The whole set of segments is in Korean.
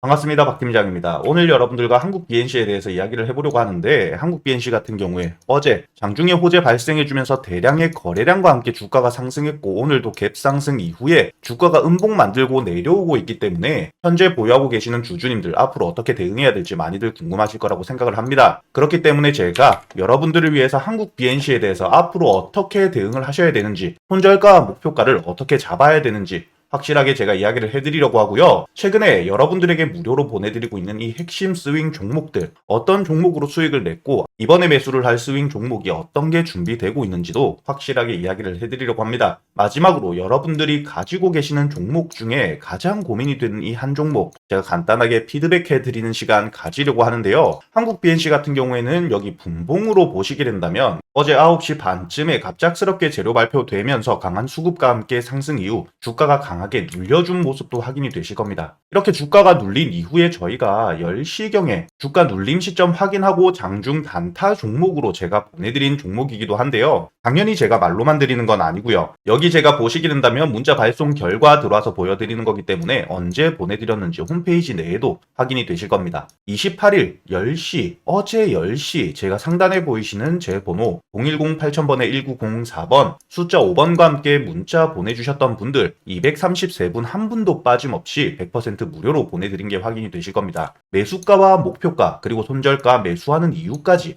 반갑습니다. 박 팀장입니다. 오늘 여러분들과 한국 BNC에 대해서 이야기를 해보려고 하는데 한국 BNC 같은 경우에 어제 장중에 호재 발생해주면서 대량의 거래량과 함께 주가가 상승했고 오늘도 갭 상승 이후에 주가가 음봉 만들고 내려오고 있기 때문에 현재 보유하고 계시는 주주님들 앞으로 어떻게 대응해야 될지 많이들 궁금하실 거라고 생각을 합니다. 그렇기 때문에 제가 여러분들을 위해서 한국 BNC에 대해서 앞으로 어떻게 대응을 하셔야 되는지 손절가 목표가를 어떻게 잡아야 되는지 확실하게 제가 이야기를 해드리려고 하고요. 최근에 여러분들에게 무료로 보내드리고 있는 이 핵심 스윙 종목들, 어떤 종목으로 수익을 냈고, 이번에 매수를 할 스윙 종목이 어떤 게 준비되고 있는지도 확실하게 이야기를 해드리려고 합니다. 마지막으로 여러분들이 가지고 계시는 종목 중에 가장 고민이 되는 이 한 종목, 제가 간단하게 피드백 해드리는 시간 가지려고 하는데요. 한국 BNC 같은 경우에는 여기 분봉으로 보시게 된다면, 어제 9시 반쯤에 갑작스럽게 재료 발표되면서 강한 수급과 함께 상승 이후 주가가 강하게 눌려준 모습도 확인이 되실 겁니다. 이렇게 주가가 눌린 이후에 저희가 10시경에 주가 눌림 시점 확인하고 장중 단타 종목으로 제가 보내드린 종목이기도 한데요. 당연히 제가 말로만 드리는 건 아니고요. 여기 제가 보시게 된다면 문자 발송 결과 들어와서 보여드리는 거기 때문에 언제 보내드렸는지 홈페이지 내에도 확인이 되실 겁니다. 28일 10시 어제 10시 제가 상단에 보이시는 제 번호 010-8000번에 1904번 숫자 5번과 함께 문자 보내주셨던 분들 233분 한 분도 빠짐없이 100% 무료로 보내드린 게 확인이 되실 겁니다. 매수가와 목표가 그리고 손절가 매수하는 이유까지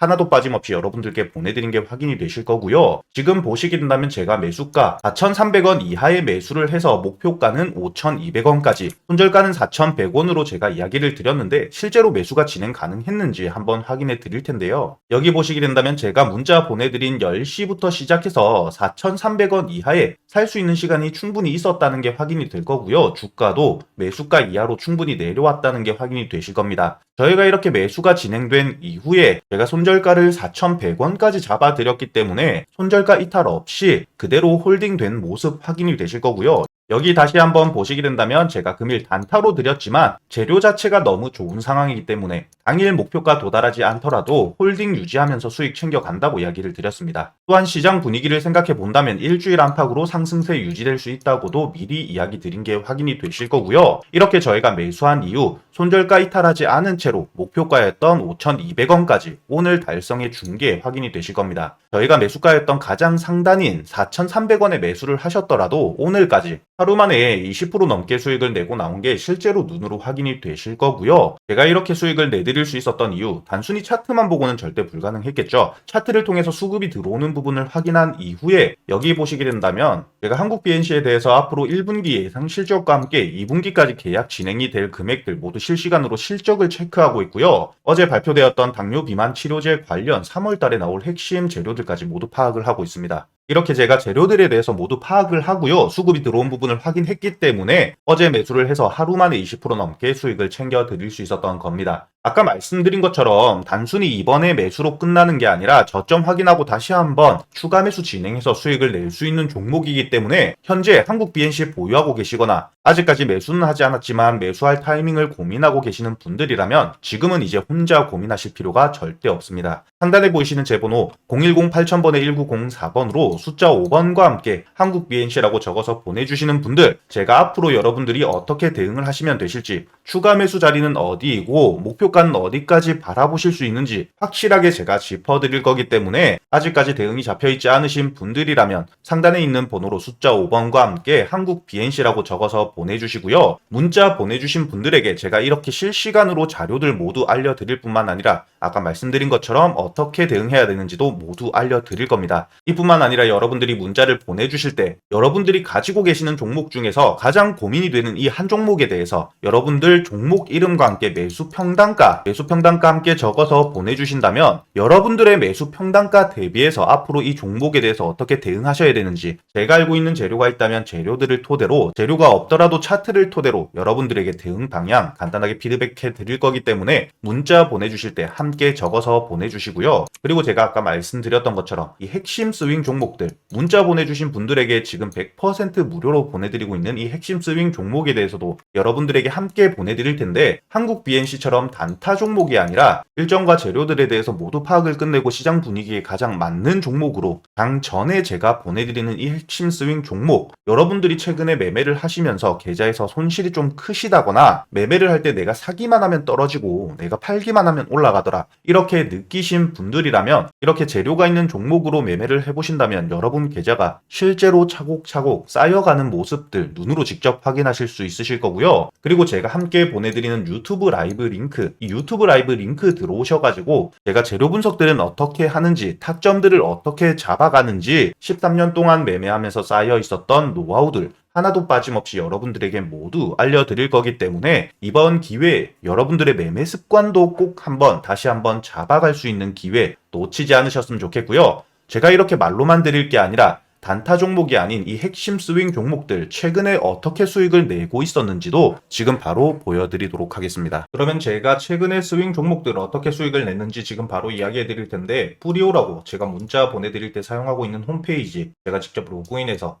하나도 빠짐없이 여러분들께 보내드린 게 확인이 되실 거고요. 지금 보시게 된다면 제가 매수가 4,300원 이하의 매수를 해서 목표가는 5,200원까지, 손절가는 4,100원으로 제가 이야기를 드렸는데 실제로 매수가 진행 가능했는지 한번 확인해 드릴 텐데요. 여기 보시게 된다면 제가 문자 보내드린 10시부터 시작해서 4,300원 이하에 살 수 있는 시간이 충분히 있었다는 게 확인이 될 거고요. 주가도 매수가 이하로 충분히 내려왔다는 게 확인이 되실 겁니다. 저희가 이렇게 매수가 진행된 이후에 제가 손절 가를 4,100원까지 잡아드렸기 때문에 손절가 이탈 없이 그대로 홀딩된 모습 확인이 되실 거고요. 여기 다시 한번 보시게 된다면 제가 금일 단타로 드렸지만 재료 자체가 너무 좋은 상황이기 때문에 당일 목표가 도달하지 않더라도 홀딩 유지하면서 수익 챙겨간다고 이야기를 드렸습니다. 또한 시장 분위기를 생각해 본다면 일주일 안팎으로 상승세 유지될 수 있다고도 미리 이야기 드린 게 확인이 되실 거고요. 이렇게 저희가 매수한 이후 손절가 이탈하지 않은 채로 목표가였던 5,200원까지 오늘 달성해 준 게 확인이 되실 겁니다. 저희가 매수가였던 가장 상단인 4,300원에 매수를 하셨더라도 오늘까지 하루 만에 20% 넘게 수익을 내고 나온 게 실제로 눈으로 확인이 되실 거고요. 제가 이렇게 수익을 내드릴 수 있었던 이유, 단순히 차트만 보고는 절대 불가능했겠죠. 차트를 통해서 수급이 들어오는 부분을 확인한 이후에 여기 보시게 된다면 제가 한국 BNC에 대해서 앞으로 1분기 예상 실적과 함께 2분기까지 계약 진행이 될 금액들 모두 실시간으로 실적을 체크하고 있고요. 어제 발표되었던 당뇨 비만 치료제 관련 3월 달에 나올 핵심 재료들까지 모두 파악을 하고 있습니다. 이렇게 제가 재료들에 대해서 모두 파악을 하고요. 수급이 들어온 부분을 확인했기 때문에 어제 매수를 해서 하루 만에 20% 넘게 수익을 챙겨 드릴 수 있었던 겁니다. 아까 말씀드린 것처럼 단순히 이번에 매수로 끝나는 게 아니라 저점 확인하고 다시 한번 추가 매수 진행해서 수익을 낼 수 있는 종목이기 때문에 현재 한국 BNC 보유하고 계시거나 아직까지 매수는 하지 않았지만 매수할 타이밍을 고민하고 계시는 분들이라면 지금은 이제 혼자 고민하실 필요가 절대 없습니다. 상단에 보이시는 제 번호 010-8000번에 1904번으로 숫자 5번과 함께 한국 BNC라고 적어서 보내주시는 분들 제가 앞으로 여러분들이 어떻게 대응을 하시면 되실지 추가 매수 자리는 어디이고 목표 가는 어디까지 바라보실 수 있는지 확실하게 제가 짚어드릴 거기 때문에 아직까지 대응이 잡혀있지 않으신 분들이라면 상단에 있는 번호로 숫자 5번과 함께 한국 BNC라고 적어서 보내주시고요. 문자 보내주신 분들에게 제가 이렇게 실시간으로 자료들 모두 알려드릴 뿐만 아니라 아까 말씀드린 것처럼 어떻게 대응해야 되는지도 모두 알려드릴 겁니다. 이뿐만 아니라 여러분들이 문자를 보내주실 때 여러분들이 가지고 계시는 종목 중에서 가장 고민이 되는 이 한 종목에 대해서 여러분들 종목 이름과 함께 매수 평 단가, 매수 평단가 함께 적어서 보내주신다면 여러분들의 매수 평단가 대비해서 앞으로 이 종목에 대해서 어떻게 대응하셔야 되는지 제가 알고 있는 재료가 있다면 재료들을 토대로 재료가 없더라도 차트를 토대로 여러분들에게 대응 방향 간단하게 피드백해 드릴 거기 때문에 문자 보내주실 때 함께 적어서 보내주시고요. 그리고 제가 아까 말씀드렸던 것처럼 이 핵심 스윙 종목들 문자 보내주신 분들에게 지금 100% 무료로 보내드리고 있는 이 핵심 스윙 종목에 대해서도 여러분들에게 함께 보내드릴 텐데 한국 BNC처럼 단 단타 종목이 아니라 일정과 재료들에 대해서 모두 파악을 끝내고 시장 분위기에 가장 맞는 종목으로 장 전에 제가 보내드리는 이 핵심 스윙 종목 여러분들이 최근에 매매를 하시면서 계좌에서 손실이 좀 크시다거나 매매를 할 때 내가 사기만 하면 떨어지고 내가 팔기만 하면 올라가더라 이렇게 느끼신 분들이라면 이렇게 재료가 있는 종목으로 매매를 해보신다면 여러분 계좌가 실제로 차곡차곡 쌓여가는 모습들 눈으로 직접 확인하실 수 있으실 거고요. 그리고 제가 함께 보내드리는 유튜브 라이브 링크, 이 유튜브 라이브 링크 들어오셔가지고 제가 재료 분석들은 어떻게 하는지, 타점들을 어떻게 잡아가는지 13년 동안 매매하면서 쌓여 있었던 노하우들 하나도 빠짐없이 여러분들에게 모두 알려드릴 거기 때문에 이번 기회에 여러분들의 매매 습관도 꼭 한번 다시 한번 잡아갈 수 있는 기회 놓치지 않으셨으면 좋겠고요. 제가 이렇게 말로만 드릴 게 아니라 단타 종목이 아닌 이 핵심 스윙 종목들 최근에 어떻게 수익을 내고 있었는지도 지금 바로 보여드리도록 하겠습니다. 그러면 제가 최근에 스윙 종목들 어떻게 수익을 냈는지 지금 바로 이야기해 드릴 텐데 뿌리오라고 제가 문자 보내드릴 때 사용하고 있는 홈페이지 제가 직접 로그인해서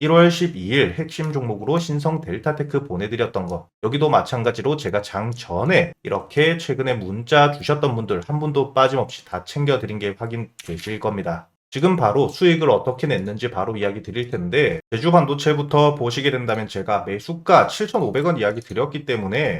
1월 12일 핵심 종목으로 신성 델타테크 보내드렸던 거 여기도 마찬가지로 제가 장 전에 이렇게 최근에 문자 주셨던 분들 한 분도 빠짐없이 다 챙겨드린 게 확인되실 겁니다. 지금 바로 수익을 어떻게 냈는지 바로 이야기 드릴 텐데 제주 반도체부터 보시게 된다면 제가 매수가 7,500원 이야기 드렸기 때문에